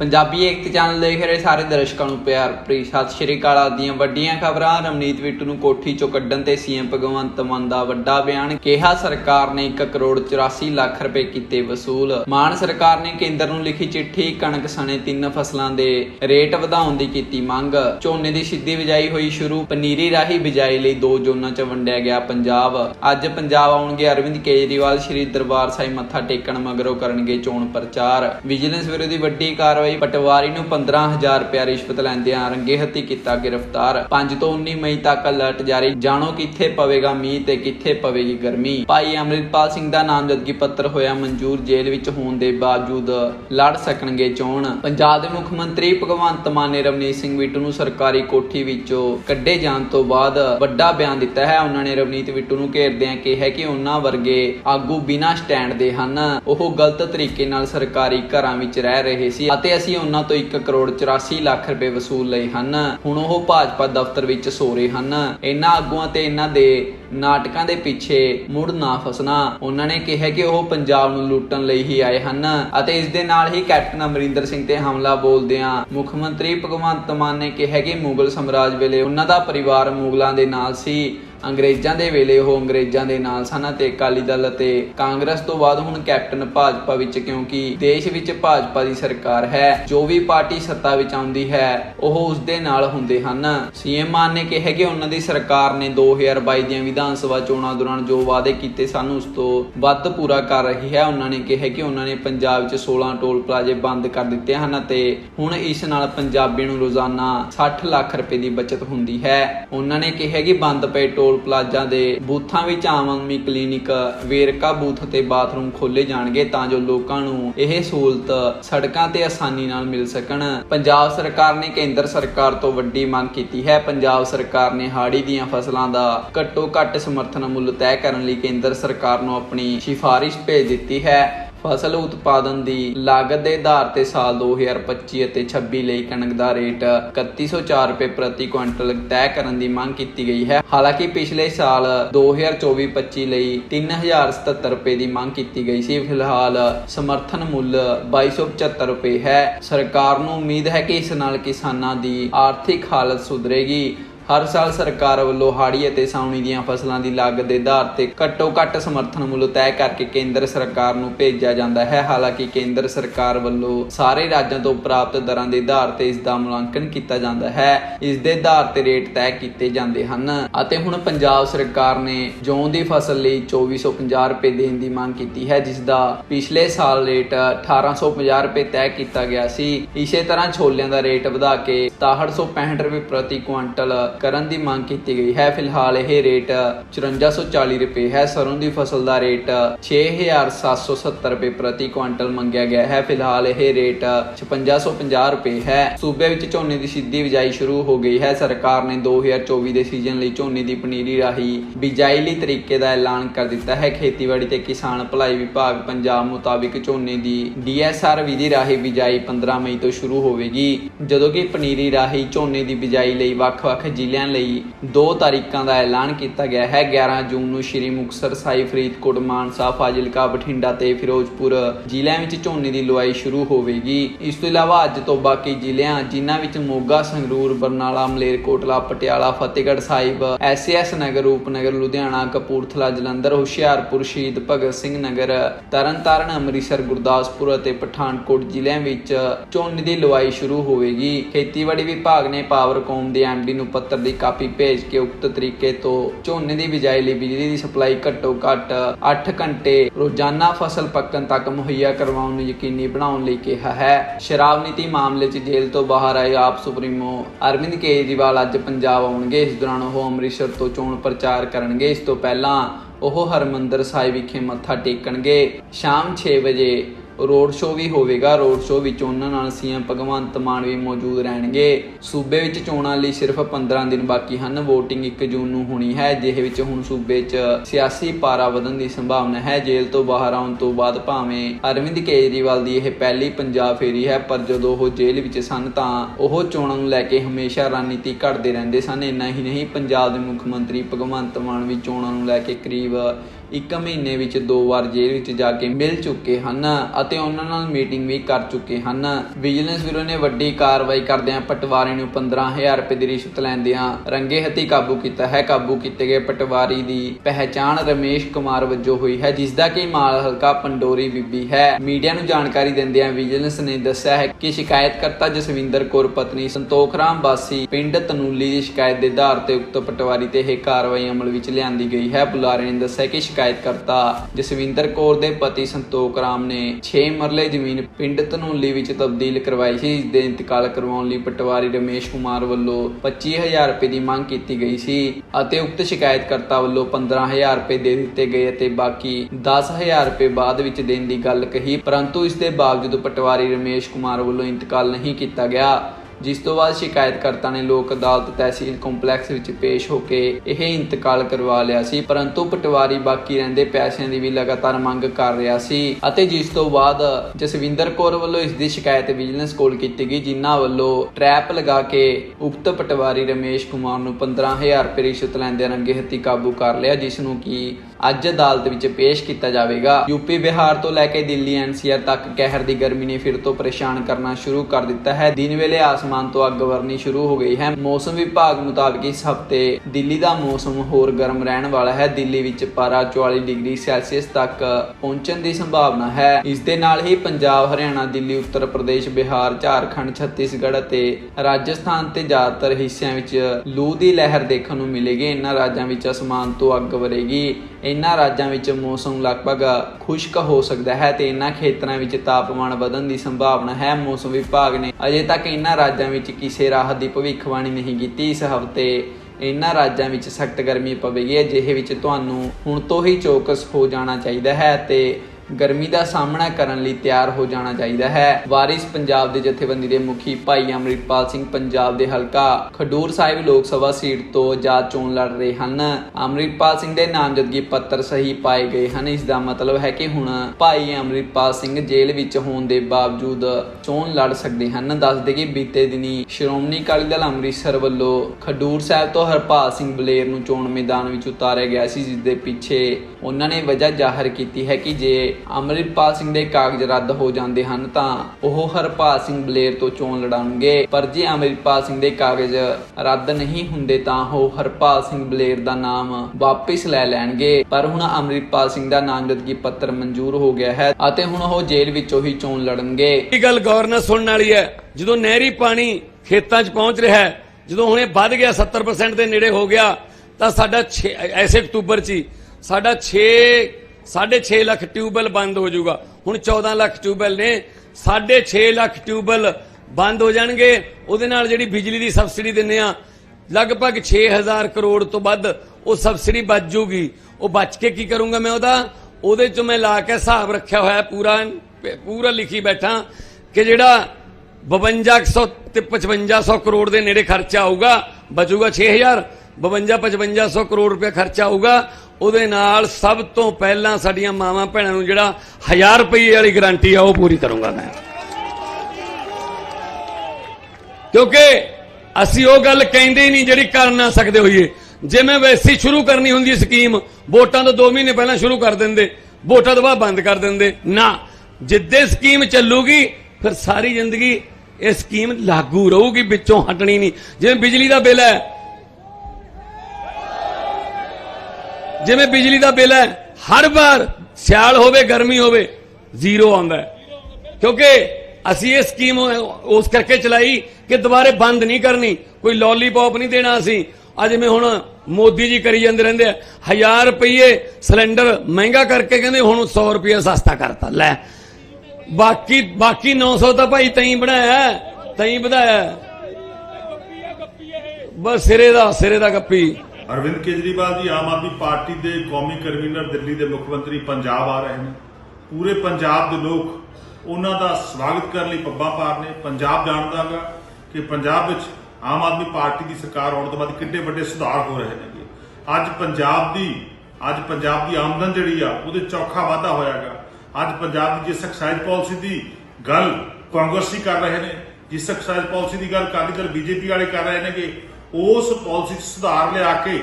ਪੰਜਾਬੀ ਏਕਤਾ channel ਦੇਖ ਰਹੇ ਸਾਰੇ ਦਰਸ਼ਕਾਂ ਨੂੰ ਪਿਆਰ ਭਰੀ ਸਤਿ ਸ਼੍ਰੀ ਅਕਾਲ। ਆਪ ਵੱਡੀਆਂ ਖਬਰਾਂ, ਰਮਨੀਤ ਬਿੱਟੂ ਨੂੰ ਕੋਠੀ ਚੋਂ ਕੱਢਣ ਤੇ ਸੀਐਮ ਭਗਵੰਤ ਮਾਨ ਦਾ ਵੱਡਾ ਬਿਆਨ, ਕਿਹਾ ਸਰਕਾਰ ਨੇ 1 ਕਰੋੜ 84 ਲੱਖ ਰੁਪਏ ਕੀਤੇ ਵਸੂਲ। ਮਾਨ ਸਰਕਾਰ ਨੇ ਕੇਂਦਰ ਨੂੰ ਲਿਖੀ ਚਿੱਠੀ, ਕਣਕ ਸਣੇ ਤਿੰਨ ਫਸਲਾਂ ਦੇ ਰੇਟ ਵਧਾਉਣ ਦੀ ਕੀਤੀ ਮੰਗ। ਝੋਨੇ ਦੀ ਸਿੱਧੀ ਬਿਜਾਈ ਹੋਈ ਸ਼ੁਰੂ, ਪਨੀਰੀ ਰਾਹੀਂ ਬਿਜਾਈ ਲਈ ਦੋ ਜ਼ੋਨਾਂ 'ਚ ਵੰਡਿਆ ਗਿਆ ਪੰਜਾਬ। ਅੱਜ ਪੰਜਾਬ ਆਉਣਗੇ ਅਰਵਿੰਦ ਕੇਜਰੀਵਾਲ, ਸ਼੍ਰੀ ਦਰਬਾਰ ਸਾਹਿਬ ਮੱਥਾ ਟੇਕਣ, ਮਗਰੋਂ ਕਰਨਗੇ ਚੋਣ ਪ੍ਰਚਾਰ। ਵਿਜੀਲੈਂਸ ਵਿਰੋਧੀ ਵੱਡੀ ਕਾਰਵਾਈ ਪਟਵਾਰੀ ਨੂੰ 15000 ਰੁਪਏ ਰਿਸ਼ਵਤ ਲੈਂਦਿਆਂ ਰੰਗੇ ਹੱਥੀ ਕੀਤਾ ਗ੍ਰਿਫਤਾਰ। 5 ਤੋਂ 19 ਮਈ ਤੱਕ ਅਲਰਟ ਜਾਰੀ। ਜਾਣੋ ਕਿੱਥੇ ਪਵੇਗਾ ਮੀਂਹ ਤੇ ਕਿੱਥੇ ਪਵੇਗੀ ਗਰਮੀ। ਭਾਈ ਅਮਰਿਤਪਾਲ ਸਿੰਘ ਦਾ ਨਾਮਜ਼ਦਗੀ ਪੱਤਰ ਹੋਇਆ, ਮਨਜ਼ੂਰ ਜੇਲ੍ਹ ਵਿੱਚ ਹੋਣ ਦੇ ਬਾਵਜੂਦ ਲੜ ਸਕਣਗੇ ਚੋਣ। ਪੰਜਾਬ ਦੇ ਮੁੱਖ ਮੰਤਰੀ ਭਗਵੰਤ ਮਾਨ ਨੇ ਰਵਨੀਤ ਸਿੰਘ ਬਿੱਟੂ ਨੂੰ ਸਰਕਾਰੀ ਕੋਠੀ ਵਿੱਚੋਂ ਕੱਢੇ ਜਾਣ ਤੋਂ ਬਾਅਦ ਵੱਡਾ ਬਿਆਨ ਦਿੱਤਾ ਹੈ। ਉਹਨਾਂ ਨੇ ਰਵਨੀਤ ਬਿੱਟੂ ਨੂੰ ਘੇਰਦਿਆਂ ਕਿਹਾ ਕਿ ਉਹਨਾਂ ਵਰਗੇ ਆਗੂ ਬਿਨਾਂ ਸਟੈਂਡ ਦੇ ਹਨ। ਉਹ ਗਲਤ ਤਰੀਕੇ ਨਾਲ ਸਰਕਾਰੀ ਘਰਾਂ ਵਿੱਚ ਰਹਿ ਰਹੇ ਸੀ ਅਤੇ ਅਸੀਂ ਉਹਨਾਂ ਤੋਂ 1 ਕਰੋੜ 84 ਲੱਖ ਰੁਪਏ ਵਸੂਲ ਲਏ ਹਨ। ਹੁਣ ਉਹ ਭਾਜਪਾ ਦਫ਼ਤਰ ਵਿੱਚ ਸੋ ਰਹੇ ਹਨ। ਇਹਨਾਂ ਆਗੂਆਂ ਤੇ ਇਹਨਾਂ ਦੇ ਨਾਟਕਾਂ ਦੇ ਪਿੱਛੇ ਮੁੜ ਨਾ ਫਸਣਾ। ਉਹਨਾਂ ਨੇ ਕਿਹਾ ਕਿ ਉਹ ਪੰਜਾਬ ਨੂੰ ਲੁੱਟਣ ਲਈ ਹੀ ਆਏ ਹਨ ਅਤੇ ਇਸ ਦੇ ਨਾਲ ਹੀ ਕੈਪਟਨ ਅਮਰਿੰਦਰ ਸਿੰਘ ਤੇ ਹਮਲਾ ਬੋਲਦਿਆਂ ਮੁੱਖ ਮੰਤਰੀ ਭਗਵੰਤ ਮਾਨ ਨੇ ਕਿਹਾ ਕਿ ਮੁਗਲ ਸਮਰਾਜ ਵੇਲੇ ਉਹਨਾਂ ਦਾ ਪਰਿਵਾਰ ਮੁਗਲਾਂ ਦੇ ਨਾਲ ਸੀ। ਅੰਗਰੇਜ਼ਾਂ ਦੇ ਵੇਲੇ ਉਹ ਅੰਗਰੇਜ਼ਾਂ ਦੇ ਨਾਲ ਸਨ ਅਤੇ ਅਕਾਲੀ ਦਲ ਅਤੇ ਕਾਂਗਰਸ ਤੋਂ ਬਾਅਦ ਹੁਣ ਕੈਪਟਨ ਭਾਜਪਾ ਵਿੱਚ, ਕਿਉਂਕਿ ਦੇਸ਼ ਵਿੱਚ ਭਾਜਪਾ ਦੀ ਸਰਕਾਰ ਹੈ, ਜੋ ਵੀ ਪਾਰਟੀ ਸੱਤਾ ਵਿੱਚ ਆਉਂਦੀ ਹੈ, ਉਹ ਉਸ ਦੇ ਨਾਲ ਹੁੰਦੇ ਹਨ। ਸੀਐਮ ਮਾਨ ਨੇ ਕਿਹਾ ਕਿ ਉਹਨਾਂ ਦੀ ਸਰਕਾਰ ਨੇ 2022 ਦੀਆਂ ਵਿਧਾਨ ਸਭਾ ਚੋਣਾਂ ਦੌਰਾਨ ਜੋ ਵਾਅਦੇ ਕੀਤੇ ਸਨ, ਉਸ ਤੋਂ ਵੱਧ ਪੂਰਾ ਕਰ ਰਹੀ ਹੈ। ਉਹਨਾਂ ਨੇ ਕਿਹਾ ਕਿ ਉਹਨਾਂ ਨੇ ਪੰਜਾਬ ਵਿੱਚ 16 ਟੋਲ ਪਲਾਜ਼ੇ ਬੰਦ ਕਰ ਦਿੱਤੇ ਹਨ ਅਤੇ ਹੁਣ ਇਸ ਨਾਲ ਪੰਜਾਬੀਆਂ ਨੂੰ ਰੋਜ਼ਾਨਾ 60 ਲੱਖ ਰੁਪਏ ਦੀ ਬਚਤ ਹੁੰਦੀ ਹੈ। ਉਹਨਾਂ ਨੇ ਕਿਹਾ ਕਿ ਬੰਦ ਪਏ ਟੋਲ ਪਲਾਜ਼ਾ ਦੇ ਬੂਥਾਂ ਵਿੱਚ ਆਮ ਆਦਮੀ ਕਲੀਨਿਕ, ਵੇਰਕਾ ਬੂਥ ਤੇ ਬਾਥਰੂਮ ਖੋਲੇ ਜਾਣਗੇ ਤਾਂ ਜੋ ਲੋਕਾਂ ਨੂੰ ਇਹ ਸਹੂਲਤ ਸੜਕਾਂ ਤੇ ਆਸਾਨੀ ਨਾਲ ਮਿਲ ਸਕਣ। ਪੰਜਾਬ ਸਰਕਾਰ ਨੇ ਕੇਂਦਰ ਸਰਕਾਰ ਤੋਂ ਵੱਡੀ ਮੰਗ ਕੀਤੀ ਹੈ। ਪੰਜਾਬ ਸਰਕਾਰ ਨੇ ਹਾੜੀ ਦੀਆਂ ਫਸਲਾਂ ਦਾ ਘੱਟੋ ਘੱਟ ਸਮਰਥਨ ਮੁੱਲ ਤੈਅ ਕਰਨ ਲਈ ਕੇਂਦਰ ਸਰਕਾਰ ਨੂੰ ਆਪਣੀ ਸਿਫਾਰਿਸ਼ ਭੇਜ ਦਿੱਤੀ ਹੈ। ਫਸਲ ਉਤਪਾਦਨ ਦੀ ਲਾਗਤ ਦੇ ਆਧਾਰ ਤੇ ਸਾਲ 2025 ਅਤੇ 26 ਲਈ ਕਣਕ ਦਾ ਰੇਟ 3104 ਰੁਪਏ ਪ੍ਰਤੀ ਕੁਇੰਟਲ ਤੈਅ ਕਰਨ ਦੀ ਮੰਗ ਕੀਤੀ ਗਈ ਹੈ। ਹਾਲਾਂਕਿ ਪਿਛਲੇ ਸਾਲ 2024-25 ਲਈ 3077 ਰੁਪਏ ਦੀ ਮੰਗ ਕੀਤੀ ਗਈ ਸੀ। ਫਿਲਹਾਲ ਸਮਰਥਨ ਮੁੱਲ 2275 ਰੁਪਏ ਹੈ। ਸਰਕਾਰ ਨੂੰ ਉਮੀਦ ਹੈ ਕਿ ਇਸ ਨਾਲ ਕਿਸਾਨਾਂ ਦੀ ਆਰਥਿਕ ਹਾਲਤ ਸੁਧਰੇਗੀ। ਹਰ ਸਾਲ ਸਰਕਾਰ ਵੱਲੋਂ ਹਾੜੀ ਅਤੇ ਸਾਉਣੀ ਦੀਆਂ ਫਸਲਾਂ ਦੀ ਲਾਗਤ ਦੇ ਆਧਾਰ ਤੇ ਘੱਟੋ ਘੱਟ ਸਮਰਥਨ ਮੁੱਲ ਤੈਅ ਕਰਕੇ ਕੇਂਦਰ ਸਰਕਾਰ ਨੂੰ ਭੇਜਿਆ ਜਾਂਦਾ ਹੈ। ਹਾਲਾਂਕਿ ਕੇਂਦਰ ਸਰਕਾਰ ਵੱਲੋਂ ਸਾਰੇ ਰਾਜਾਂ ਤੋਂ ਪ੍ਰਾਪਤ ਦਰਾਂ ਦੇ ਆਧਾਰ ਤੇ ਇਸ ਦਾ ਮੁਲਾਂਕਣ ਕੀਤਾ ਜਾਂਦਾ ਹੈ। ਇਸ ਦੇ ਆਧਾਰ ਤੇ ਰੇਟ ਤੈਅ ਕੀਤੇ ਜਾਂਦੇ ਹਨ। ਅਤੇ ਹੁਣ ਪੰਜਾਬ ਸਰਕਾਰ ਨੇ ਜੌਂ ਦੀ ਫਸਲ ਲਈ 2450 ਰੁਪਏ ਦੇਣ ਦੀ ਮੰਗ ਕੀਤੀ ਹੈ, ਜਿਸ ਦਾ ਪਿਛਲੇ ਸਾਲ ਰੇਟ 1850 ਰੁਪਏ ਤੈਅ ਕੀਤਾ ਗਿਆ ਸੀ। ਇਸੇ ਤਰ੍ਹਾਂ ਛੋਲਿਆਂ ਦਾ ਰੇਟ ਵਧਾ ਕੇ 6765 ਰੁਪਏ ਪ੍ਰਤੀ ਕੁਇੰਟਲ ਕਰਨ ਦੀ ਮੰਗ ਕੀਤੀ ਗਈ ਹੈ। ਫਿਲਹਾਲ ਇਹ ਰੇਟ 5440 ਰੁਪਏ ਹੈ। ਸਰੋਂ ਦੀ ਫਸਲ ਦਾ ਰੇਟ 6770 ਰੁਪਏ ਪ੍ਰਤੀ ਕੁਇੰਟਲ ਮੰਗਿਆ ਗਿਆ ਹੈ। ਫਿਲਹਾਲ ਇਹ ਰੇਟ 5650 ਰੁਪਏ ਹੈ। ਸੂਬੇ ਵਿੱਚ ਝੋਨੇ ਦੀ ਸਿੱਧੀ ਬਿਜਾਈ ਸ਼ੁਰੂ ਹੋ ਗਈ ਹੈ। ਸਰਕਾਰ ਨੇ 2024 ਦੇ ਸੀਜ਼ਨ ਲਈ ਝੋਨੇ ਦੀ ਪਨੀਰੀ ਰਾਹੀਂ ਬਿਜਾਈ ਲਈ ਤਰੀਕੇ ਦਾ ਐਲਾਨ ਕਰ ਦਿੱਤਾ ਹੈ। ਖੇਤੀਬਾੜੀ ਤੇ ਕਿਸਾਨ ਭਲਾਈ ਵਿਭਾਗ ਪੰਜਾਬ ਮੁਤਾਬਿਕ ਝੋਨੇ ਦੀ ਡੀਐਸਆਰ ਵਿਧੀ ਰਾਹੀਂ ਬਿਜਾਈ 15 ਮਈ ਤੋਂ ਸ਼ੁਰੂ ਹੋਵੇਗੀ। ਜਦੋਂ ਕਿ ਪਨੀਰੀ ਰਾਹੀਂ ਝੋਨੇ ਦੀ ਬਿਜਾਈ ਲਈ ਵੱਖ-ਵੱਖ ਜ਼ਿਲ੍ਹਿਆਂ ਲਈ ਦੋ ਤਾਰੀਖਾਂ ਦਾ ਐਲਾਨ ਕੀਤਾ ਗਿਆ ਹੈ। 11 ਜੂਨ ਨੂੰ ਸ਼੍ਰੀ ਮੁਕਤਸਰ ਸਾਹਿਬ, ਫਰੀਦਕੋਟ, ਮਾਨਸਾ, ਫਾਜ਼ਿਲਕਾ, ਬਠਿੰਡਾ ਤੇ ਫਿਰੋਜ਼ਪੁਰ ਜ਼ਿਲ੍ਹਿਆਂ ਵਿੱਚ ਝੋਨੇ ਦੀ ਲੁਆਈ ਸ਼ੁਰੂ ਹੋਵੇਗੀ। ਇਸ ਤੋਂ ਇਲਾਵਾ ਅੱਜ ਤੋਂ ਬਾਕੀ ਜ਼ਿਲ੍ਹਿਆਂ ਜਿਨ੍ਹਾਂ ਵਿੱਚ ਮੋਗਾ, ਸੰਗਰੂਰ, ਬਰਨਾਲਾ ਮਲੇਰਕੋਟਲਾ ਪਟਿਆਲਾ, ਫਤਿਹਗੜ੍ਹ ਸਾਹਿਬ ਐਸਐਸ ਨਗਰ, ਰੂਪਨਗਰ, ਲੁਧਿਆਣਾ, ਕਪੂਰਥਲਾ, ਜਲੰਧਰ, ਹੁਸ਼ਿਆਰਪੁਰ, ਸ਼ਹੀਦ ਭਗਤ ਸਿੰਘ ਨਗਰ, ਤਰਨਤਾਰਨ, ਅੰਮ੍ਰਿਤਸਰ, ਗੁਰਦਾਸਪੁਰ ਅਤੇ ਪਠਾਨਕੋਟ ਜ਼ਿਲ੍ਹਿਆਂ ਵਿੱਚ ਝੋਨੇ ਦੀ ਲੁਆਈ ਸ਼ੁਰੂ ਹੋਵੇਗੀ। ਖੇਤੀਬਾੜੀ ਵਿਭਾਗ ਨੇ ਪਾਵਰਕੌਮ ਦੇ ਐਮਡੀ ਨੂੰ ਪੱਤਰ ਦੀ ਕਾਪੀ ਭੇਜ ਕੇ ਉਕਤ ਤਰੀਕੇ ਤੋਂ ਝੋਨੇ ਦੀ ਬਿਜਾਈ ਲਈ ਬਿਜਲੀ ਦੀ ਸਪਲਾਈ ਘੱਟੋ ਘੱਟ 8 ਘੰਟੇ ਰੋਜ਼ਾਨਾ ਫਸਲ ਪੱਕਣ ਤੱਕ ਮੁਹੱਈਆ ਕਰਵਾਉਣ ਨੂੰ ਯਕੀਨੀ ਬਣਾਉਣ ਲਈ ਕਿਹਾ ਹੈ। ਸ਼ਰਾਬ ਨੀਤੀ ਮਾਮਲੇ 'ਚ ਜੇਲ੍ਹ ਤੋਂ ਬਾਹਰ ਆਏ ਆਪ ਸੁਪਰੀਮੋ ਅਰਵਿੰਦ ਕੇਜਰੀਵਾਲ ਅੱਜ ਪੰਜਾਬ ਆਉਣਗੇ। ਇਸ ਦੌਰਾਨ ਉਹ ਅੰਮ੍ਰਿਤਸਰ ਤੋਂ ਚੋਣ ਪ੍ਰਚਾਰ ਕਰਨਗੇ। ਇਸ ਤੋਂ ਪਹਿਲਾਂ ਉਹ ਹਰਮੰਦਰ ਸਾਹਿਬ ਵਿਖੇ ਮੱਥਾ ਟੇਕਣਗੇ। ਸ਼ਾਮ 6 ਵਜੇ ਰੋਡ ਸ਼ੋਅ ਵੀ ਹੋਵੇਗਾ। ਰੋਡ ਸ਼ੋਅ ਵਿੱਚ ਉਹਨਾਂ ਨਾਲ ਸੀਐਮ ਭਗਵੰਤ ਮਾਨ ਵੀ ਮੌਜੂਦ ਰਹਿਣਗੇ। ਸੂਬੇ ਵਿੱਚ ਚੋਣਾਂ ਲਈ ਸਿਰਫ 15 ਦਿਨ ਬਾਕੀ ਹਨ। VOTING 1 ਜੂਨ ਨੂੰ ਹੋਣੀ ਹੈ ਜਿਹੇ ਵਿੱਚ ਹੁਣ ਸੂਬੇ 'ਚ ਸਿਆਸੀ ਪਾਰਾ ਵਧਣ ਦੀ ਸੰਭਾਵਨਾ ਹੈ। ਜੇਲ੍ਹ ਤੋਂ ਬਾਹਰ ਆਉਣ ਤੋਂ ਬਾਅਦ ਭਾਵੇਂ ਅਰਵਿੰਦ ਕੇਜਰੀਵਾਲ ਦੀ ਇਹ ਪਹਿਲੀ ਪੰਜਾਬ ਫੇਰੀ ਹੈ, ਪਰ ਜਦੋਂ ਉਹ ਜੇਲ੍ਹ ਵਿੱਚ ਸਨ ਤਾਂ ਉਹ ਚੋਣਾਂ ਨੂੰ ਲੈ ਕੇ ਹਮੇਸ਼ਾ ਰਣਨੀਤੀ ਘੜਦੇ ਰਹਿੰਦੇ ਸਨ। ਇੰਨਾ ਹੀ ਨਹੀਂ, ਪੰਜਾਬ ਦੇ ਮੁੱਖ ਮੰਤਰੀ ਭਗਵੰਤ ਮਾਨ ਵੀ ਚੋਣਾਂ ਨੂੰ ਲੈ ਕੇ ਕਰੀਬ ਇੱਕ ਮਹੀਨੇ ਵਿੱਚ ਦੋ ਵਾਰ ਜੇਲ੍ਹ ਵਿੱਚ ਜਾ ਕੇ ਮਿਲ ਚੁੱਕੇ ਹਨ ਅਤੇ ਉਹਨਾਂ ਨਾਲ ਮੀਟਿੰਗ ਵੀ ਕਰ ਚੁੱਕੇ ਹਨ। ਵਿਜੀਲੈਂਸ ਬਿਊਰੋ ਨੇ ਵੱਡੀ ਕਾਰਵਾਈ ਕਰਦਿਆਂ ਪਟਵਾਰੀ ਨੂੰ 15000 ਰੁਪਏ ਦੀ ਰਿਸ਼ਵਤ ਲੈਂਦਿਆਂ ਰੰਗੇ ਹੱਥੀ ਕਾਬੂ ਕੀਤਾ ਹੈ। ਕਾਬੂ ਕੀਤੇ ਗਏ ਪਟਵਾਰੀ ਦੀ ਪਹਿਚਾਣ ਰਮੇਸ਼ ਕੁਮਾਰ ਵਜੋਂ ਹੋਈ ਹੈ, ਜਿਸ ਦਾ ਕਿ ਮਾਲ ਹਲਕਾ ਪੰਡੋਰੀ ਬੀਬੀ ਹੈ। ਮੀਡੀਆ ਨੂੰ ਜਾਣਕਾਰੀ ਦਿੰਦਿਆਂ ਵਿਜੀਲੈਂਸ ਨੇ ਦੱਸਿਆ ਹੈ ਕਿ ਸ਼ਿਕਾਇਤਕਰਤਾ ਜਸਵਿੰਦਰ ਕੌਰ, ਪਤਨੀ ਸੰਤੋਖ ਰਾਮ ਵਾਸੀ, ਪਿੰਡ ਤਨੂਲੀ ਦੀ ਸ਼ਿਕਾਇਤ ਦੇ ਆਧਾਰ ਤੇ ਉਕਤ ਪਟਵਾਰੀ ਤੇ ਇਹ ਕਾਰਵਾਈ ਅਮਲ ਵਿੱਚ ਲਿਆਂਦੀ ਗਈ ਹੈ। ਬੁਲਾਰੇ ਨੇ ਦੱਸਿਆ ਕਿ ਸ਼ਿਕਾਇਤਕਰਤਾ ਜਸਵਿੰਦਰ ਕੌਰ ਦੇ ਪਤੀ ਸੰਤੋਖ ਰਾਮ ਨੇ 6 ਮਰਲੇ ਜ਼ਮੀਨ ਪਿੰਡ ਤਨੂਲੀ ਵਿੱਚ ਤਬਦੀਲ ਕਰਵਾਈ ਸੀ ਇਸ ਦੇ ਇੰਤਕਾਲ ਕਰਵਾਉਣ ਲਈ ਪਟਵਾਰੀ ਰਮੇਸ਼ ਕੁਮਾਰ ਵੱਲੋਂ 25000 ਰੁਪਏ ਦੀ ਮੰਗ ਕੀਤੀ ਗਈ ਸੀ ਅਤੇ ਉਕਤ ਸ਼ਿਕਾਇਤਕਰਤਾ ਵੱਲੋਂ 15000 ਰੁਪਏ ਦੇ ਦਿੱਤੇ ਗਏ ਅਤੇ ਬਾਕੀ 10000 ਰੁਪਏ ਬਾਅਦ ਵਿੱਚ ਦੇਣ ਦੀ ਗੱਲ ਕਹੀ, ਪਰੰਤੂ ਇਸ ਦੇ ਬਾਵਜੂਦ ਪਟਵਾਰੀ ਰਮੇਸ਼ ਕੁਮਾਰ ਵੱਲੋਂ ਇੰਤਕਾਲ ਨਹੀਂ ਕੀਤਾ ਗਿਆ। ਜਿਸ ਤੋਂ ਬਾਅਦ ਸ਼ਿਕਾਇਤਕਰਤਾ ਨੇ ਲੋਕ ਅਦਾਲਤ ਤਹਿਸੀਲ ਕੰਪਲੈਕਸ ਵਿੱਚ ਪੇਸ਼ ਹੋ ਕੇ ਇਹ ਇੰਤਕਾਲ ਕਰਵਾ ਲਿਆ ਸੀ, ਪਰੰਤੂ ਪਟਵਾਰੀ ਬਾਕੀ ਰਹਿੰਦੇ ਪੈਸਿਆਂ ਦੀ ਵੀ ਲਗਾਤਾਰ ਮੰਗ ਕਰ ਰਿਹਾ ਸੀ ਅਤੇ ਜਿਸ ਤੋਂ ਬਾਅਦ ਜਸਵਿੰਦਰ ਕੌਰ ਵੱਲੋਂ ਇਸ ਦੀ ਸ਼ਿਕਾਇਤ ਵਿਜੀਲੈਂਸ ਕੋਲ ਕੀਤੀ ਗਈ, ਜਿਨ੍ਹਾਂ ਵੱਲੋਂ ਟਰੈਪ ਲਗਾ ਕੇ ਉਕਤ ਪਟਵਾਰੀ ਰਮੇਸ਼ ਕੁਮਾਰ ਨੂੰ 15000 ਰੁਪਏ ਰਿਸ਼ਵਤ ਲੈਂਦੇ ਰੰਗੇ ਹੱਥੀ ਕਾਬੂ ਕਰ ਲਿਆ, ਜਿਸ ਨੂੰ ਕਿ ਅੱਜ ਅਦਾਲਤ ਵਿੱਚ ਪੇਸ਼ ਕੀਤਾ ਜਾਵੇਗਾ। ਯੂਪੀ ਬਿਹਾਰ ਤੋਂ ਲੈ ਕੇ ਦਿੱਲੀ ਐਨਸੀਆਰ ਤੱਕ ਕਹਿਰ ਦੀ ਗਰਮੀ ਨੇ ਫਿਰ ਤੋਂ ਪਰੇਸ਼ਾਨ ਕਰਨਾ ਸ਼ੁਰੂ ਕਰ ਦਿੱਤਾ ਹੈ। ਦਿਨ ਵੇਲੇ ਆਸਮਾਨ ਤੋਂ ਅੱਗ ਵਰਨੀ ਸ਼ੁਰੂ ਹੋ ਗਈ ਹੈ। ਮੌਸਮ ਵਿਭਾਗ ਮੁਤਾਬਕ ਇਸ ਹਫ਼ਤੇ ਦਿੱਲੀ ਦਾ ਮੌਸਮ ਹੋਰ ਗਰਮ ਰਹਿਣ ਵਾਲਾ ਹੈ। ਦਿੱਲੀ ਵਿੱਚ ਪਾਰਾ 44 ਡਿਗਰੀ ਸੈਲਸੀਅਸ ਤੱਕ ਪਹੁੰਚਣ ਦੀ ਸੰਭਾਵਨਾ ਹੈ। ਇਸ ਦੇ ਨਾਲ ਹੀ ਪੰਜਾਬ, ਹਰਿਆਣਾ, ਦਿੱਲੀ, ਉੱਤਰ ਪ੍ਰਦੇਸ਼, ਬਿਹਾਰ, ਝਾਰਖੰਡ, ਛੱਤੀਸਗੜ੍ਹ ਅਤੇ ਰਾਜਸਥਾਨ ਤੇ ਜ਼ਿਆਦਾਤਰ ਹਿੱਸਿਆਂ ਵਿੱਚ ਲੂ ਦੀ ਲਹਿਰ ਦੇਖਣ ਨੂੰ ਮਿਲੇਗੀ। ਇਹਨਾਂ ਰਾਜਾਂ ਵਿੱਚ ਅਸਮਾਨ ਤੋਂ ਅੱਗ ਵਰੇਗੀ। ਇਨ੍ਹਾਂ ਰਾਜਾਂ ਵਿੱਚ ਮੌਸਮ ਲਗਭਗ ਖੁਸ਼ਕ ਹੋ ਸਕਦਾ ਹੈ ਤੇ ਇਨ੍ਹਾਂ ਖੇਤਰਾਂ ਵਿੱਚ ਤਾਪਮਾਨ ਵਧਣ ਦੀ ਸੰਭਾਵਨਾ ਹੈ। ਮੌਸਮ ਵਿਭਾਗ ਨੇ ਅਜੇ ਤੱਕ ਇਨ੍ਹਾਂ ਰਾਜਾਂ ਵਿੱਚ ਕਿਸੇ ਰਾਹਤ ਦੀ ਭਵਿੱਖਬਾਣੀ ਨਹੀਂ ਕੀਤੀ। ਇਸ ਹਫ਼ਤੇ ਇਨ੍ਹਾਂ ਰਾਜਾਂ ਵਿੱਚ ਸਖਤ ਗਰਮੀ ਪਵੇਗੀ। ਅਜਿਹੇ ਵਿੱਚ ਤੁਹਾਨੂੰ ਹੁਣ ਤੋਂ ਹੀ ਚੌਕਸ ਹੋ ਜਾਣਾ ਚਾਹੀਦਾ ਹੈ ਤੇ ਗਰਮੀ ਦਾ ਸਾਹਮਣਾ ਕਰਨ ਲਈ ਤਿਆਰ ਹੋ ਜਾਣਾ ਚਾਹੀਦਾ ਹੈ। ਵਾਰਿਸ ਪੰਜਾਬ ਦੇ ਜਥੇਬੰਦੀ ਦੇ ਮੁਖੀ ਭਾਈ ਅਮਰਿਤਪਾਲ ਸਿੰਘ ਪੰਜਾਬ ਦੇ ਹਲਕਾ ਖਡੂਰ ਸਾਹਿਬ ਲੋਕ ਸਭਾ ਸੀਟ ਤੋਂ ਆਜ਼ਾਦ ਚੋਣ ਲੜ ਰਹੇ ਹਨ। ਅਮਰਿਤਪਾਲ ਸਿੰਘ ਦੇ ਨਾਮਜ਼ਦਗੀ ਪੱਤਰ ਸਹੀ ਪਾਏ ਗਏ ਹਨ। ਇਸ ਦਾ ਮਤਲਬ ਹੈ ਕਿ ਹੁਣ ਭਾਈ ਅਮਰਿਤਪਾਲ ਸਿੰਘ ਜੇਲ੍ਹ ਵਿੱਚ ਹੋਣ ਦੇ ਬਾਵਜੂਦ ਚੋਣ ਲੜ ਸਕਦੇ ਹਨ। ਦੱਸਦੇ ਕਿ ਬੀਤੇ ਦਿਨੀ ਸ਼੍ਰੋਮਣੀ ਅਕਾਲੀ ਦਲ ਅੰਮ੍ਰਿਤਸਰ ਵੱਲੋਂ ਖਡੂਰ ਸਾਹਿਬ ਤੋਂ ਹਰਪਾਲ ਸਿੰਘ ਬਲੇਰ ਨੂੰ ਚੋਣ ਮੈਦਾਨ ਵਿੱਚ ਉਤਾਰਿਆ ਗਿਆ ਸੀ, ਜਿਸ ਦੇ ਪਿੱਛੇ ਉਹਨਾਂ ਨੇ ਵਜ੍ਹਾ ਜ਼ਾਹਰ ਕੀਤੀ ਹੈ ਕਿ ਜੇ ਅਮਰਿਤਪਾਲ ਸਿੰਘ ਦੇ ਕਾਗਜ਼ ਰੱਦ ਹੋ ਜਾਂਦੇ ਹਨ ਤਾਂ ਉਹ ਹਰਪਾਲ ਸਿੰਘ ਬਲੇਰ ਤੋਂ ਚੋਣ ਲੜਾਉਣਗੇ ਪਰ ਜੇ ਅਮਰਿਤਪਾਲ ਸਿੰਘ ਦੇ ਕਾਗਜ਼ ਰੱਦ ਨਹੀਂ ਹੁੰਦੇ ਤਾਂ ਉਹ ਹਰਪਾਲ ਸਿੰਘ ਬਲੇਰ ਦਾ ਨਾਮ ਵਾਪਿਸ ਲੈ ਲੈਣਗੇ। ਪਰ ਹੁਣ ਅਮਰਿਤਪਾਲ ਸਿੰਘ ਦਾ ਨਾਮਜ਼ਦਗੀ ਪੱਤਰ ਮਨਜ਼ੂਰ ਹੋ ਗਿਆ ਹੈ ਅਤੇ ਹੁਣ ਉਹ ਜੇਲ੍ਹ ਵਿੱਚੋਂ ਹੀ ਚੋਣ ਲੜਨਗੇ। ਇਹ ਗੱਲ ਗੌਰ ਨਾਲ ਸੁਣਨ ਵਾਲੀ ਹੈ। ਜਦੋਂ ਨਹਿਰੀ ਪਾਣੀ ਖੇਤਾਂ 'ਚ ਪਹੁੰਚ ਰਿਹਾ ਹੈ, ਜਦੋਂ ਹੁਣ ਇਹ ਵੱਧ ਗਿਆ 70% ਦੇ ਨੇੜੇ ਹੋ ਗਿਆ, ਤਾਂ ਸਾਡਾ ਛੇ- ਐਸੇ ਅਕਤੂਬਰ 'ਚ ਸਾਡਾ 6 6.5 ਲੱਖ ਟਿਊਬਵੈਲ ਬੰਦ ਹੋ ਜਾਊਗਾ। ਹੁਣ 14 ਲੱਖ ਟਿਊਬਵੈਲ ਨੇ 6.5 ਲੱਖ ਟਿਊਬਵੈਲ ਬੰਦ ਹੋ ਜਾਣਗੇ। ਉਹਦੇ ਨਾਲ ਜਿਹੜੀ ਬਿਜਲੀ ਦੀ ਸਬਸਿਡੀ ਦਿੰਨੇ ਆ ਲਗਭਗ 6000 ਕਰੋੜ ਤੋਂ ਵੱਧ ਉਹ ਸਬਸਿਡੀ ਬਚ ਜੂਗੀ ਉਹ ਬਚ ਕੇ ਕੀ ਕਰੂੰਗਾ ਮੈਂ ਉਹਦਾ? ਉਹਦੇ ਚ ਮੈਂ ਲਾ ਕੇ ਹਿਸਾਬ ਰੱਖਿਆ ਹੋਇਆ ਪੂਰਾ ਪੂਰਾ ਲਿਖੀ ਬੈਠਾ ਕਿ ਜਿਹੜਾ 5200 ਤੇ 5500 ਕਰੋੜ ਦੇ ਨੇੜੇ ਖਰਚਾ ਆਊਗਾ, ਬਚੂਗਾ 6000 52 5500 ਕਰੋੜ ਰੁਪਏ ਖਰਚਾ ਆਊਗਾ। ਉਹਦੇ ਨਾਲ ਸਭ ਤੋਂ ਪਹਿਲਾਂ ਸਾਡੀਆਂ ਮਾਵਾਂ ਭੈਣਾਂ ਨੂੰ ਜਿਹੜਾ 1000 ਰੁਪਏ ਵਾਲੀ ਗਾਰੰਟੀ ਆ, ਉਹ ਪੂਰੀ ਕਰੂੰਗਾ ਮੈਂ। ਕਿਉਂਕਿ ਅਸੀਂ ਉਹ ਗੱਲ ਕਹਿੰਦੇ ਹੀ ਨਹੀਂ ਜਿਹੜੀ ਕਰ ਨਾ ਸਕਦੇ ਹੋਈਏ। ਜਿਵੇਂ ਵੈਸੀ ਸ਼ੁਰੂ ਕਰਨੀ ਹੁੰਦੀ ਸਕੀਮ, ਵੋਟਾਂ ਤੋਂ 2 ਮਹੀਨੇ ਪਹਿਲਾਂ ਸ਼ੁਰੂ ਕਰ ਦਿੰਦੇ, ਵੋਟਾਂ ਤੋਂ ਬਾਅਦ ਬੰਦ ਕਰ ਦਿੰਦੇ, ਨਾ। ਜਿੱਦੇ ਸਕੀਮ ਚੱਲੂਗੀ, ਫਿਰ ਸਾਰੀ ਜ਼ਿੰਦਗੀ ਇਹ ਸਕੀਮ ਲਾਗੂ ਰਹੂਗੀ, ਵਿੱਚੋਂ ਹਟਣੀ ਨਹੀਂ। ਜਿਵੇਂ ਬਿਜਲੀ ਦਾ ਬਿੱਲ ਹੈ ਜਿਵੇਂ ਬਿਜਲੀ ਦਾ ਬਿੱਲ ਹੈ, ਹਰ ਵਾਰ ਸਿਆਲ ਹੋਵੇ, ਗਰਮੀ ਹੋਵੇ, ਜ਼ੀਰੋ ਆਉਂਦਾ ਕਿਉਂਕਿ ਅਸੀਂ ਇਹ ਸਕੀਮ ਉਸ ਕਰਕੇ ਚਲਾਈ ਕਿ ਦੁਬਾਰੇ ਬੰਦ ਨਹੀਂ ਕਰਨੀ, ਕੋਈ ਲੋਲੀਪੌਪ ਨਹੀਂ ਦੇਣਾ ਅਸੀਂ। ਅੱਜ ਜਿਵੇਂ ਹੁਣ ਮੋਦੀ ਜੀ ਕਰੀ ਜਾਂਦੇ ਰਹਿੰਦੇ ਆ 1000 ਰੁਪਏ ਸਿਲੰਡਰ ਮਹਿੰਗਾ ਕਰਕੇ ਕਹਿੰਦੇ ਹੁਣ 100 ਰੁਪਏ ਸਸਤਾ ਕਰਤਾ, ਲੈ। ਬਾਕੀ ਬਾਕੀ 900 ਤਾਂ ਭਾਈ ਤਈ ਬਣਾਇਆ ਤਈ ਵਧਾਇਆ। ਬਸ ਸਿਰੇ ਦਾ ਸਿਰੇ ਦਾ ਗੱਪੀ। ਅਰਵਿੰਦ ਕੇਜਰੀਵਾਲ ਜੀ, ਆਮ ਆਦਮੀ ਪਾਰਟੀ ਦੇ ਕੌਮੀ ਕਨਵੀਨਰ ਦਿੱਲੀ ਦੇ ਮੁੱਖ ਮੰਤਰੀ ਪੰਜਾਬ ਆ ਰਹੇ ਨੇ। ਪੂਰੇ ਪੰਜਾਬ ਦੇ ਲੋਕ ਉਹਨਾਂ ਦਾ ਸਵਾਗਤ ਕਰਨ ਲਈ ਪੱਬਾਂ ਪਾਰ ਨੇ। ਪੰਜਾਬ ਜਾਣਦਾਗਾ ਕਿ ਪੰਜਾਬ ਵਿੱਚ ਆਮ ਆਦਮੀ ਪਾਰਟੀ ਦੀ ਸਰਕਾਰ ਆਉਣ ਤੋਂ ਬਾਅਦ ਕਿੰਨੇ ਵੱਡੇ ਸੁਧਾਰ ਹੋ ਰਹੇ ਨੇ ਅੱਜ ਪੰਜਾਬ ਦੀ, ਅੱਜ ਪੰਜਾਬ ਦੀ ਆਮਦਨ ਜਿਹੜੀ ਆ, ਉਹਦੇ ਚੌਖਾ ਵਾਧਾ ਹੋਇਆਗਾ ਅੱਜ ਪੰਜਾਬ ਦੀ ਜਿਸ ਐਕਸਾਈਜ਼ ਪਾਲਿਸੀ ਦੀ ਗੱਲ ਕਾਂਗਰਸੀ ਕਰ ਰਹੇ ਨੇ, ਜਿਸ ਐਕਸਾਈਜ਼ ਪਾਲਿਸੀ ਦੀ ਗੱਲ ਅਕਾਲੀ ਦਲ, ਬੀਜੇਪੀ ਵਾਲੇ ਕਰ ਰਹੇ ਨੇ ਕਿ ਉਸ ਪਾਲਿਸੀ 'ਚ ਸੁਧਾਰ ਲਿਆ ਕੇ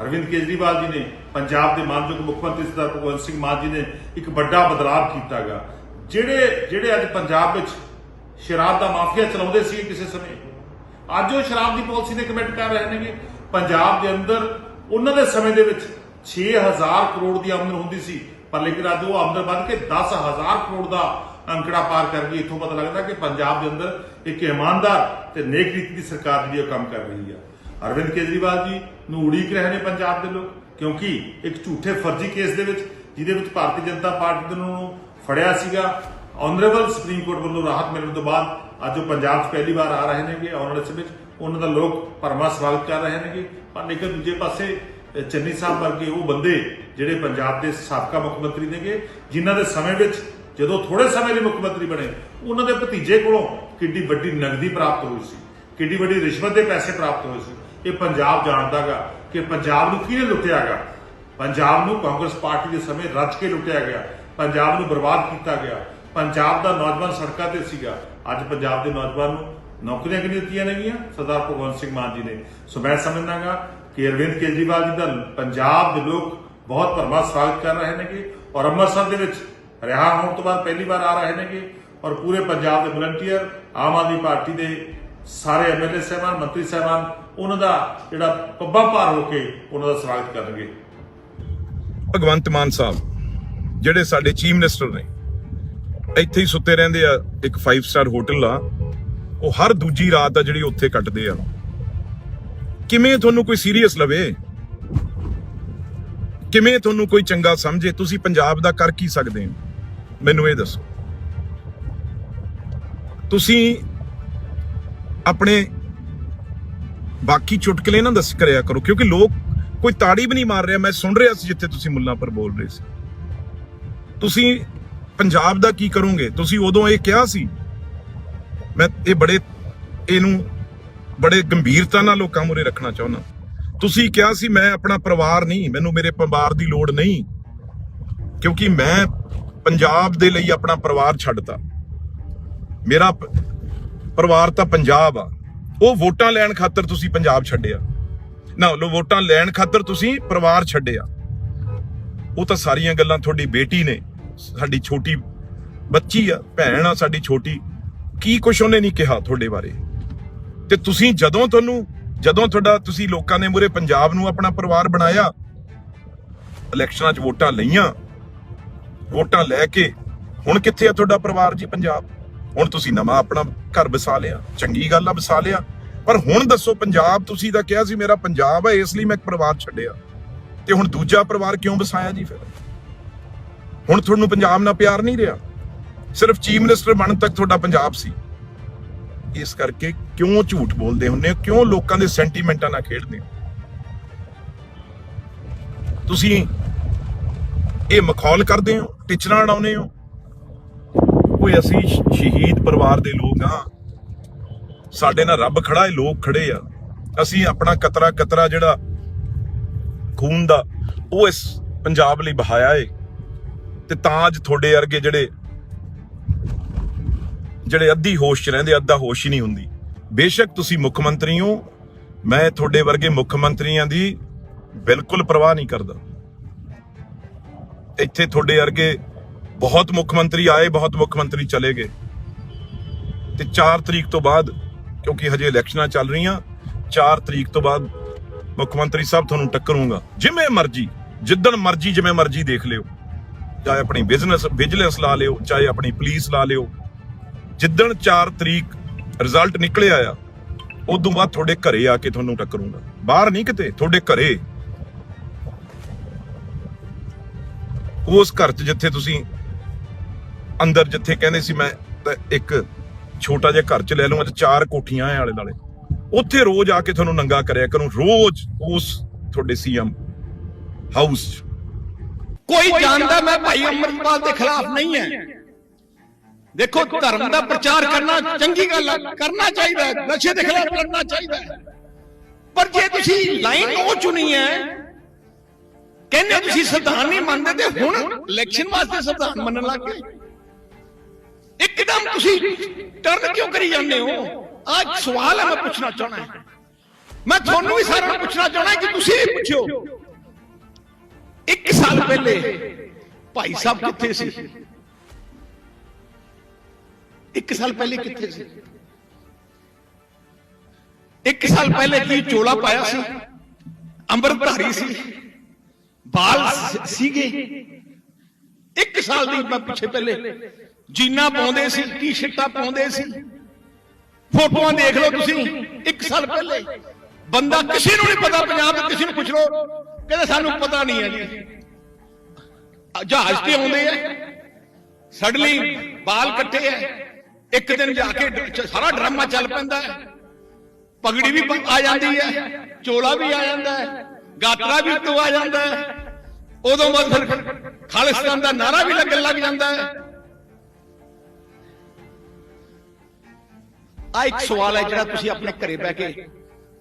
ਅਰਵਿੰਦ ਕੇਜਰੀਵਾਲ ਜੀ ਨੇ, ਪੰਜਾਬ ਦੇ ਮਾਨਯੋਗ ਮੁੱਖ ਮੰਤਰੀ ਸਰਦਾਰ ਭਗਵੰਤ ਸਿੰਘ ਮਾਨ ਜੀ ਨੇ ਇੱਕ ਵੱਡਾ ਬਦਲਾਅ ਕੀਤਾਗਾ। ਜਿਹੜੇ ਜਿਹੜੇ ਅੱਜ ਪੰਜਾਬ ਵਿੱਚ ਸ਼ਰਾਬ ਦਾ ਮਾਫੀਆ ਚਲਾਉਂਦੇ ਸੀ ਕਿਸੇ ਸਮੇਂ, ਅੱਜ ਉਹ ਸ਼ਰਾਬ ਦੀ ਪਾਲਿਸੀ ਦੇ ਕਮਿਟ ਕਰ ਰਹੇ ਨੇਗੇ। ਪੰਜਾਬ ਦੇ ਅੰਦਰ ਉਹਨਾਂ ਦੇ ਸਮੇਂ ਦੇ ਵਿੱਚ 6000 ਕਰੋੜ ਦੀ ਆਮਦਨ ਹੁੰਦੀ ਸੀ, ਪਰ ਲੇਕਿਨ ਅੱਜ ਉਹ ਆਮਦਨ ਵੱਧ ਕੇ 10000 ਕਰੋੜ ਦਾ ਅੰਕੜਾ ਪਾਰ ਕਰ ਗਈ, ਇੱਥੋਂ ਪਤਾ ਲੱਗਦਾ ਕਿ ਪੰਜਾਬ ਦੇ ਅੰਦਰ ਇੱਕ ਇਮਾਨਦਾਰ ਤੇ ਨੇਕ ਨੀਤੀ ਦੀ ਸਰਕਾਰ ਜਿਹੜੀ ਉਹ ਕੰਮ ਕਰ ਰਹੀ ਆ। ਅਰਵਿੰਦ ਕੇਜਰੀਵਾਲ ਜੀ ਨੂੰ ਉਡੀਕ ਰਹੇ ਨੇ ਪੰਜਾਬ ਦੇ ਲੋਕ, ਕਿਉਂਕਿ ਇੱਕ ਝੂਠੇ ਫਰਜ਼ੀ ਕੇਸ ਦੇ ਵਿੱਚ, ਜਿਹਦੇ ਵਿੱਚ ਭਾਰਤੀ ਜਨਤਾ ਪਾਰਟੀ ਨੇ ਉਹਨੂੰ ਫੜਿਆ ਸੀਗਾ। ਆਨਰੇਬਲ ਸੁਪਰੀਮ ਕੋਰਟ ਵੱਲੋਂ ਰਾਹਤ ਮਿਲਣ ਤੋਂ ਬਾਅਦ ਅੱਜ ਉਹ ਪੰਜਾਬ 'ਚ ਪਹਿਲੀ ਵਾਰ ਆ ਰਹੇ ਨੇਗੇ। ਆਉਣ ਵਾਲੇ ਸਮੇਂ 'ਚ ਉਹਨਾਂ ਦਾ ਲੋਕ ਭਰਮਾ ਸਵਾਗਤ ਕਰ ਰਹੇ ਨੇਗੇ। ਪਰ ਲੇਕਿਨ ਦੂਜੇ ਪਾਸੇ ਚੰਨੀ ਸਾਹਿਬ ਵਰਗੇ ਉਹ ਬੰਦੇ ਜਿਹੜੇ ਪੰਜਾਬ ਦੇ ਸਾਬਕਾ ਮੁੱਖ ਮੰਤਰੀ ਨੇਗੇ, ਜਿਨ੍ਹਾਂ ਦੇ ਸਮੇਂ ਵਿੱਚ ਜਦੋਂ ਥੋੜੇ ਸਮੇਂ ਲਈ ਮੁੱਖ ਮੰਤਰੀ ਬਣੇ, ਉਹਨਾਂ ਦੇ ਭਤੀਜੇ ਕੋਲੋਂ ਕਿੱਡੀ ਵੱਡੀ ਨਗਦੀ ਪ੍ਰਾਪਤ ਹੋਈ ਸੀ, ਕਿੱਡੀ ਵੱਡੀ ਰਿਸ਼ਵਤ ਦੇ ਪੈਸੇ ਪ੍ਰਾਪਤ ਹੋਏ ਸੀ। ਇਹ ਪੰਜਾਬ ਜਾਣਦਾਗਾ ਕਿ ਪੰਜਾਬ ਨੂੰ ਕਿਹਨੇ ਲੁੱਟਿਆਗਾ? ਪੰਜਾਬ ਨੂੰ ਕਾਂਗਰਸ ਪਾਰਟੀ ਦੇ ਸਮੇਂ ਰੱਜ ਕੇ ਲੁੱਟਿਆ ਗਿਆ। ਪੰਜਾਬ ਨੂੰ ਬਰਬਾਦ ਕੀਤਾ ਗਿਆ। ਪੰਜਾਬ ਦਾ ਨੌਜਵਾਨ ਸੜਕਾਂ ਤੇ ਸੀਗਾ। ਅੱਜ ਪੰਜਾਬ ਦੇ ਨੌਜਵਾਨ ਨੂੰ ਨੌਕਰੀਆਂ ਕਿੰਨੀ ਦਿੱਤੀਆਂ ਨੇਗੀਆਂ? ਸਰਦਾਰ ਭਗਵੰਤ ਸਿੰਘ ਮਾਨ ਜੀ ਨੇ। ਸੋ ਮੈਂ ਸਮਝਦਾਗਾ ਕਿ ਅਰਵਿੰਦ ਕੇਜਰੀਵਾਲ ਜੀ ਦਾ ਪੰਜਾਬ ਦੇ ਲੋਕ ਬਹੁਤ ਭਰਮਾ ਸਵਾਗਤ ਕਰ ਰਹੇ ਨੇਗੇ ਔਰ ਅੰਮ੍ਰਿਤਸਰ ਦੇ ਵਿੱਚ ਰਿਹਾ ਹੋਣ ਤੋਂ ਬਾਅਦ ਪਹਿਲੀ ਵਾਰ ਆ ਰਹੇ ਨੇਗੇ ਔਰ ਪੂਰੇ ਪੰਜਾਬ ਦੇ ਵਲੰਟੀਅਰ ਆਮ ਆਦਮੀ ਪਾਰਟੀ ਦੇ ਸਾਰੇ ਐਮਐਲਏ ਸਾਹਿਬਾਨ, ਮੰਤਰੀ ਸਾਹਿਬਾਨ, ਉਹਨਾਂ ਦਾ ਜਿਹੜਾ ਪੱਬਾਂ ਭਾਰ ਹੋ ਕੇ ਉਹਨਾਂ ਦਾ ਸਵਾਗਤ ਕਰਨਗੇ। ਭਗਵੰਤ ਮਾਨ ਸਾਹਿਬ, ਜਿਹੜੇ ਸਾਡੇ ਚੀਫ ਮਿਨਿਸਟਰ ਨੇ, ਇੱਥੇ ਹੀ ਸੁੱਤੇ ਰਹਿੰਦੇ ਆ, ਇੱਕ 5 ਸਟਾਰ ਹੋਟਲ ਆ, ਉਹ ਹਰ ਦੂਜੀ ਰਾਤ ਆ ਜਿਹੜੀ ਉੱਥੇ ਕੱਟਦੇ ਆ। ਕਿਵੇਂ ਤੁਹਾਨੂੰ ਕੋਈ ਸੀਰੀਅਸ ਲਵੇ? ਕਿਵੇਂ ਤੁਹਾਨੂੰ ਕੋਈ ਚੰਗਾ ਸਮਝੇ? ਤੁਸੀਂ ਪੰਜਾਬ ਦਾ ਕਰ ਕੀ ਸਕਦੇ ਹੋ? ਮੈਨੂੰ ਇਹ ਦੱਸੋ। ਤੁਸੀਂ ਆਪਣੇ ਬਾਕੀ ਚੁਟਕਲੇ ਨਾ ਦੱਸ ਕਰਿਆ ਕਰੋ, ਕਿਉਂਕਿ ਲੋਕ ਕੋਈ ਤਾੜੀ ਵੀ ਨਹੀਂ ਮਾਰ ਰਿਹਾ। ਮੈਂ ਸੁਣ ਰਿਹਾ ਸੀ ਜਿੱਥੇ ਤੁਸੀਂ ਮੁੱਲਾਂ ਪਰ ਬੋਲ ਰਹੇ ਸੀ। ਤੁਸੀਂ ਪੰਜਾਬ ਦਾ ਕੀ ਕਰੋਗੇ? ਤੁਸੀਂ ਉਦੋਂ ਇਹ ਕਿਹਾ ਸੀ, ਮੈਂ ਇਹ ਬੜੇ, ਇਹਨੂੰ ਬੜੇ ਗੰਭੀਰਤਾ ਨਾਲ ਲੋਕਾਂ ਮੂਰੇ ਰੱਖਣਾ ਚਾਹੁੰਦਾ। ਤੁਸੀਂ ਕਿਹਾ ਸੀ, ਮੈਂ ਆਪਣਾ ਪਰਿਵਾਰ ਨਹੀਂ, ਮੈਨੂੰ ਮੇਰੇ ਪਰਿਵਾਰ ਦੀ ਲੋੜ ਨਹੀਂ, ਕਿਉਂਕਿ ਮੈਂ ਪੰਜਾਬ ਦੇ ਲਈ ਆਪਣਾ ਪਰਿਵਾਰ ਛੱਡਤਾ। ਮੇਰਾ ਪਰਿਵਾਰ ਤਾਂ ਪੰਜਾਬ ਆ। ਉਹ ਵੋਟਾਂ ਲੈਣ ਖਾਤਰ ਤੁਸੀਂ ਪੰਜਾਬ ਛੱਡਿਆ। ਨਾ, ਲੋ, ਵੋਟਾਂ ਲੈਣ ਖਾਤਰ ਤੁਸੀਂ ਪਰਿਵਾਰ ਛੱਡਿਆ। ਉਹ ਤਾਂ ਸਾਰੀਆਂ ਗੱਲਾਂ ਤੁਹਾਡੀ ਬੇਟੀ ਨੇ। ਸਾਡੀ ਛੋਟੀ ਬੱਚੀ ਆ, ਭੈਣ ਆ ਸਾਡੀ ਛੋਟੀ। ਕੀ ਕੁਛ ਉਹਨੇ ਨਹੀਂ ਕਿਹਾ ਤੁਹਾਡੇ ਬਾਰੇ? ਤੇ ਤੁਸੀਂ ਜਦੋਂ ਤੁਹਾਨੂੰ, ਜਦੋਂ ਤੁਹਾਡਾ ਤੁਸੀਂ ਲੋਕਾਂ ਨੇ ਮੂਰੇ ਪੰਜਾਬ ਨੂੰ ਆਪਣਾ ਪਰਿਵਾਰ ਬਣਾਇਆ, ਇਲੈਕਸ਼ਨਾਂ 'ਚ ਵੋਟਾਂ ਲਈਆਂ ਵੋਟਾਂ ਲੈ ਕੇ ਹੁਣ ਕਿੱਥੇ ਆ ਤੁਹਾਡਾ ਪਰਿਵਾਰ ਜੀ ਪੰਜਾਬ? ਹੁਣ ਤੁਸੀਂ ਨਵਾਂ ਆਪਣਾ ਘਰ ਵਸਾ ਲਿਆ, ਚੰਗੀ ਗੱਲ ਆ ਵਸਾ ਲਿਆ। ਪਰ ਹੁਣ ਦੱਸੋ, ਪੰਜਾਬ ਤੁਸੀਂ ਤਾਂ ਕਿਹਾ ਸੀ ਮੇਰਾ ਪੰਜਾਬ ਹੈ ਇਸ ਲਈ ਮੈਂ ਇੱਕ ਪਰਿਵਾਰ ਛੱਡਿਆ। ਤੇ ਹੁਣ ਦੂਜਾ ਪਰਿਵਾਰ ਕਿਉਂ ਵਸਾਇਆ ਜੀ ਫਿਰ? ਹੁਣ ਤੁਹਾਨੂੰ ਪੰਜਾਬ ਨਾਲ ਪਿਆਰ ਨਹੀਂ ਰਿਹਾ? ਸਿਰਫ ਚੀਫ ਮਿਨਿਸਟਰ ਬਣਨ ਤੱਕ ਤੁਹਾਡਾ ਪੰਜਾਬ ਸੀ। ਇਸ ਕਰਕੇ ਕਿਉਂ ਝੂਠ ਬੋਲਦੇ ਹੁੰਦੇ ਹੋ? ਕਿਉਂ ਲੋਕਾਂ ਦੇ ਸੈਂਟੀਮੈਂਟਾਂ ਨਾਲ ਖੇਡਦੇ ਹੋ? ਤੁਸੀਂ ਇਹ ਮਖੌਲ ਕਰਦੇ ਹੋ, ਟਿਚਰਾਂ ਉਡਾਉਂਦੇ ਹੋ? ਕੋਈ ਅਸੀਂ ਸ਼ਹੀਦ ਪਰਿਵਾਰ ਦੇ ਲੋਕ ਆ ਸਾਡੇ ਨਾਲ ਰੱਬ ਖੜਾ ਹੈ, ਲੋਕ ਖੜੇ ਆ। ਅਸੀਂ ਆਪਣਾ ਕਤਰਾ ਕਤਰਾ ਜਿਹੜਾ ਖੂਨ ਦਾ, ਉਹ ਇਸ ਪੰਜਾਬ ਲਈ ਬਹਾਇਆ ਏ। ਤੇ ਤਾਂ ਅੱਜ ਤੁਹਾਡੇ ਵਰਗੇ ਜਿਹੜੇ ਜਿਹੜੇ ਅੱਧੀ ਹੋਸ਼ 'ਚ ਰਹਿੰਦੇ, ਅੱਧਾ ਹੋਸ਼ ਹੀ ਨਹੀਂ ਹੁੰਦੀ। ਬੇਸ਼ੱਕ ਤੁਸੀਂ ਮੁੱਖ ਮੰਤਰੀ ਹੋ। ਮੈਂ ਤੁਹਾਡੇ ਵਰਗੇ ਮੁੱਖ ਮੰਤਰੀਆਂ ਦੀ ਬਿਲਕੁਲ ਪਰਵਾਹ ਨਹੀਂ ਕਰਦਾ। ਇੱਥੇ ਤੁਹਾਡੇ ਵਰਗੇ ਬਹੁਤ ਮੁੱਖ ਮੰਤਰੀ ਆਏ, ਬਹੁਤ ਮੁੱਖ ਮੰਤਰੀ ਚਲੇ ਗਏ। ਤੇ 4 ਤਰੀਕ ਤੋਂ ਬਾਅਦ, ਕਿਉਂਕਿ ਹਜੇ ਇਲੈਕਸ਼ਨਾਂ ਚੱਲ ਰਹੀਆਂ 4 ਤਰੀਕ ਤੋਂ ਬਾਅਦ ਮੁੱਖ ਮੰਤਰੀ ਸਾਹਿਬ ਤੁਹਾਨੂੰ ਟੱਕਰੂਗਾ। ਜਿਵੇਂ ਮਰਜ਼ੀ, ਜਿੱਦਣ ਮਰਜ਼ੀ, ਜਿਵੇਂ ਮਰਜ਼ੀ ਦੇਖ ਲਿਓ। ਚਾਹੇ ਆਪਣੀ ਬਿਜ਼ਨਸ, ਵਿਜੀਲੈਂਸ ਲਾ ਲਿਓ, ਚਾਹੇ ਆਪਣੀ ਪੁਲਿਸ ਲਾ ਲਿਓ। ਜਿੱਦਣ 4 ਤਰੀਕ ਰਿਜ਼ਲਟ ਨਿਕਲਿਆ ਆ, ਉਦੋਂ ਬਾਅਦ ਤੁਹਾਡੇ ਘਰੇ ਆ ਕੇ ਤੁਹਾਨੂੰ ਟੱਕਰੂਗਾ। ਬਾਹਰ ਨਹੀਂ ਕਿਤੇ, ਤੁਹਾਡੇ ਘਰੇ। ਉਸ ਘਰ 'ਚ ਜਿੱਥੇ ਤੁਸੀਂ ਅੰਦਰ ਜਿੱਥੇ ਕਹਿੰਦੇ ਸੀ ਮੈਂ ਇੱਕ ਛੋਟਾ ਜਿਹਾ ਘਰ 'ਚ ਲੈ ਲਵਾਂ ਤੇ ਚਾਰ ਕੋਠੀਆਂ ਐ ਆਲੇ ਦਾਲੇ ਉੱਥੇ ਰੋਜ਼ ਆ ਕੇ ਤੁਹਾਨੂੰ ਨੰਗਾ ਕਰਿਆ ਕਰੂੰ, ਰੋਜ਼ ਉਸ ਤੁਹਾਡੇ ਸੀਐਮ ਹਾਊਸ 'ਚ। ਕੋਈ ਜਾਣਦਾ ਮੈਂ ਭਾਈ ਅੰਮ੍ਰਿਤਪਾਲ ਦੇ ਖਿਲਾਫ ਨਹੀਂ ਹੈ ਦੇਖੋ, ਧਰਮ ਦਾ ਪ੍ਰਚਾਰ ਕਰਨਾ ਚੰਗੀ ਗੱਲ ਹੈ ਕਰਨਾ ਚਾਹੀਦਾ ਹੈ ਨਸ਼ੇ ਦੇ ਖਿਲਾਫ ਲੜਨਾ ਚਾਹੀਦਾ। ਹੈ ਪਰ ਜੇ ਤੁਸੀਂ ਲਾਈਨ ਉਹ ਚੁਣੀ ਹੈ ਕਹਿੰਦੇ ਤੁਸੀਂ ਸੰਵਿਧਾਨ ਨਹੀਂ ਮੰਨਦੇ ਤੇ ਹੁਣ ਇਲੈਕਸ਼ਨ ਵਾਸਤੇ ਸੰਵਿਧਾਨ ਮੰਨਣ ਲੱਗ ਗਏ। ਇੱਕਦਮ ਤੁਸੀਂ ਟਰਨ ਕਿਉਂ ਕਰੀ ਜਾਂਦੇ ਹੋ? ਆਹ ਸਵਾਲ ਹੈ, ਮੈਂ ਪੁੱਛਣਾ ਚਾਹਣਾ ਮੈਂ ਤੁਹਾਨੂੰ ਵੀ ਸਾਰਿਆਂ ਨੂੰ ਪੁੱਛਣਾ ਚਾਹਣਾ ਕਿ ਤੁਸੀਂ ਵੀ ਪੁੱਛਿਓ। ਇੱਕ ਸਾਲ ਪਹਿਲੇ ਭਾਈ ਸਾਹਿਬ ਕਿੱਥੇ ਸੀ? ਇੱਕ ਸਾਲ ਪਹਿਲੇ ਕਿੱਥੇ ਸੀ? ਇੱਕ ਸਾਲ ਪਹਿਲੇ ਕੀ ਚੋਲਾ ਪਾਇਆ ਸੀ? ਅੰਮ੍ਰਿਤਧਾਰੀ ਸੀ? ਬਾਲ ਸੀਗੇ। ਇੱਕ ਸਾਲ ਦੀ ਮੈਂ ਪਿੱਛੇ ਪਹਿਲੇ ਜੀਨਾ ਪਾਉਂਦੇ ਸੀ, ਟੀ-ਸ਼ਰਟਾਂ ਪਾਉਂਦੇ ਸੀ। ਫੋਟੋਆਂ ਦੇਖ ਲਓ ਤੁਸੀਂ, ਇੱਕ ਸਾਲ ਪਹਿਲੇ। ਬੰਦਾ ਕਿਸੇ ਨੂੰ ਨਹੀਂ ਪਤਾ, ਪੰਜਾਬ ਦੇ ਕਿਸੇ ਨੂੰ ਪੁੱਛ ਲਓ। ਕਹਿੰਦੇ ਸਾਨੂੰ ਪਤਾ ਨਹੀਂ ਹੈ ਜੀ। ਜਹਾਜ਼ ਤੇ ਆਉਂਦੇ ਆ। ਸਡਲੀ ਬਾਲ ਕੱਟੇ ਆ। ਇੱਕ ਦਿਨ ਜਾ ਕੇ ਸਾਰਾ ਡਰਾਮਾ ਚੱਲ ਪੈਂਦਾ ਹੈ। ਪਗੜੀ ਵੀ ਆ ਜਾਂਦੀ ਹੈ। ਚੋਲਾ ਵੀ ਆ ਜਾਂਦਾ ਹੈ। ਗਾਤਰਾ ਵੀ ਤੋਂ ਜਾਂਦਾ ਹੈ। ਉਦੋਂ ਬਾਅਦ ਫਿਰ ਖਾਲਿਸਤਾਨ ਦਾ ਨਾਰਾ ਵੀ ਲੱਗਣ ਲੱਗ ਜਾਂਦਾ ਹੈ। ਆ ਇੱਕ ਸਵਾਲ ਹੈ ਜਿਹੜਾ ਤੁਸੀਂ ਆਪਣੇ ਘਰੇ ਬਹਿ ਕੇ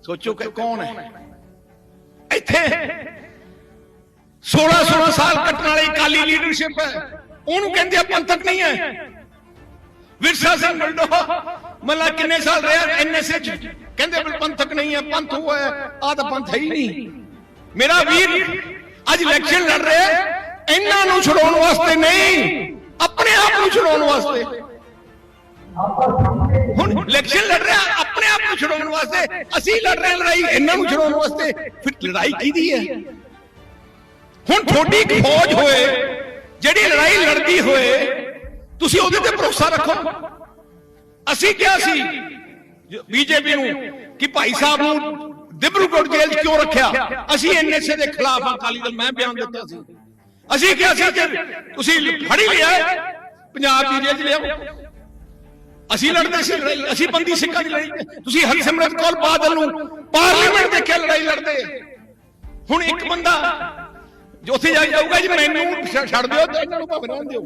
ਸੋਚੋ ਕਿ ਕੌਣ ਹੈ? ਇੱਥੇ 16 16 ਸਾਲ ਕੱਟਣ ਵਾਲੀ ਕਾਲੀ ਲੀਡਰਸ਼ਿਪ ਹੈ। ਉਹਨੂੰ ਕਹਿੰਦੇ ਆ ਪੰਥਕ ਨਹੀਂ ਹੈ। ਵਿਰਸਾ ਸਿੰਘ ਮਲਡੋ ਮੱਲਾ ਕਿੰਨੇ ਸਾਲ ਰਿਹਾ? ਐਨਐਸਏ ਕਹਿੰਦੇ ਪੰਥਕ ਨਹੀਂ ਹੈ, ਪੰਥ ਉਹ ਹੈ। ਆ ਤਾਂ ਪੰਥ ਹੈ ਹੀ ਨਹੀਂ। ਮੇਰਾ ਵੀਰ ਅੱਜ ਇਲੈਕਸ਼ਨ ਲੜ ਰਿਹਾ ਇਹਨਾਂ ਨੂੰ ਛੁਡਾਉਣ ਵਾਸਤੇ ਨਹੀਂ ਆਪਣੇ ਆਪ ਨੂੰ ਛੁਡਾਉਣ ਵਾਸਤੇ। ਹੁਣ ਇਲੈਕਸ਼ਨ ਲੜ ਰਿਹਾ ਆਪਣੇ ਆਪ ਨੂੰ ਛੁਡਾਉਣ ਵਾਸਤੇ। ਅਸੀਂ ਲੜ ਰਹੇ ਲੜਾਈ ਇਹਨਾਂ ਨੂੰ ਛੁਡਾਉਣ ਵਾਸਤੇ। ਫਿਰ ਲੜਾਈ ਕਿਹਦੀ ਹੈ? ਹੁਣ ਤੁਹਾਡੀ ਇੱਕ ਫੌਜ ਹੋਏ ਜਿਹੜੀ ਲੜਾਈ ਲੜਦੀ ਹੋਏ ਤੁਸੀਂ ਉਹਦੇ ਤੇ ਭਰੋਸਾ ਰੱਖੋ। ਅਸੀਂ ਕਿਹਾ ਸੀ ਬੀਜੇਪੀ ਨੂੰ ਕਿ ਭਾਈ ਸਾਹਿਬ ਨੂੰ ਦਿਬਰੂਗੜ੍ਹ ਜੇਲ੍ਹ 'ਚ ਕਿਉਂ ਰੱਖਿਆ? ਅਸੀਂ ਐਨਐਸਏ ਦੇ ਖਿਲਾਫ ਅਕਾਲੀ ਦਲ ਮੈਂ ਬਿਆਨ ਦਿੱਤਾ ਸੀ। ਅਸੀਂ ਕਿਹਾ ਸੀ ਕਿ ਤੁਸੀਂ ਫੜੀ ਲਿਆ ਪੰਜਾਬ ਦੀ ਜੇਲ੍ਹ 'ਚ ਲਿਆਓ। ਅਸੀਂ ਲੜਦੇ ਸੀ ਲੜਾਈ ਅਸੀਂ ਬੰਦੀ ਸਿੱਖਾਂ ਦੀ ਲੜਾਈ ਤੁਸੀਂ ਹਰਸਿਮਰਤ ਕੌਰ ਬਾਦਲ ਨੂੰ ਪਾਰਲੀਮੈਂਟ ਦੇ ਕੇ ਲੜਾਈ ਲੜਦੇ। ਹੁਣ ਇੱਕ ਬੰਦਾ ਜੋ ਉੱਥੇ ਜਾ ਕੇ ਜਾਊਗਾ ਜੀ ਮੈਨੂੰ ਛੱਡ ਦਿਓ ਤੇ ਇਹਨਾਂ ਨੂੰ ਭਾਵੇਂ ਰਹਿਣ ਦਿਓ।